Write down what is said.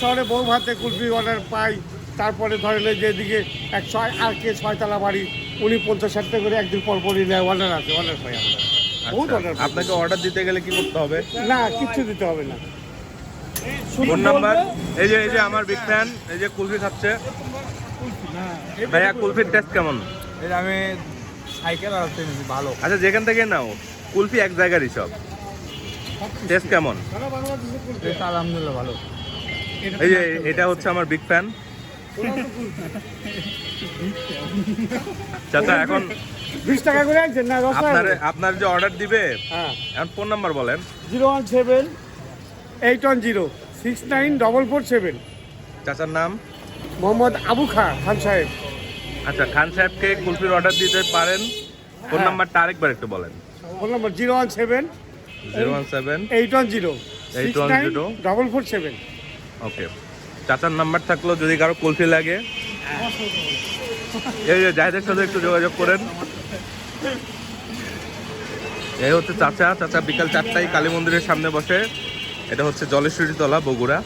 শহরে বউ ভাতে কুলফি অর্ডার পাই তারপরে ধরেন এই যে এক ছয় আর কে ছয়তলা বাড়ি উনি পঞ্চাশ ষাট টাকা করে একদিন পর পরই নেয় অর্ডার আছে অর্ডার পাই আমরা। বহুত আচ্ছা, অর্ডার আপনাকে অর্ডার দিতে গেলে কি করতে হবে? না কিচ্ছু দিতে হবে না। ফোন নাম্বার এই যে এই যে আমার বিগ ফ্যান এই যে কুলফি খাচ্ছে। ভাইয়া কুলফির টেস্ট কেমন? এই যে আমি সাইকেল আর হচ্ছে নিয়েছি, ভালো। আচ্ছা যেখান থেকে নাও কুলফি এক জায়গারই সব। টেস্ট কেমন? আলহামদুলিল্লাহ ভালো। এই যে এটা হচ্ছে আমার বিগ ফ্যান চাচা এখন বিশ টাকা করে আনছেন না আপনার আপনার যে অর্ডার দিবে হ্যাঁ। এখন ফোন নাম্বার বলেন। Zero one seven eight one zero six nine double four seven. চাচার নাম? মোহাম্মদ আবু খা খান সাহেব। আচ্ছা খান সাহেবকে কুলফির অর্ডার দিতে পারেন। ফোন হ্যাঁ। নাম্বারটা আরেকবার একটু বলেন। Phone number zero one seven zero one seven eight one zero six nine 810 double four seven. Okay. চাচার নাম্বার থাকল, যদি কারও কুলফি লাগে। এই যে, জাহেদের সাথে একটু যোগাযোগ করেন। এই হচ্ছে চাচা। চাচা বিকাল চারটায় কালী মন্দিরের সামনে বসে। এটা হচ্ছে জলেশ্বরী তলা, বগুড়া।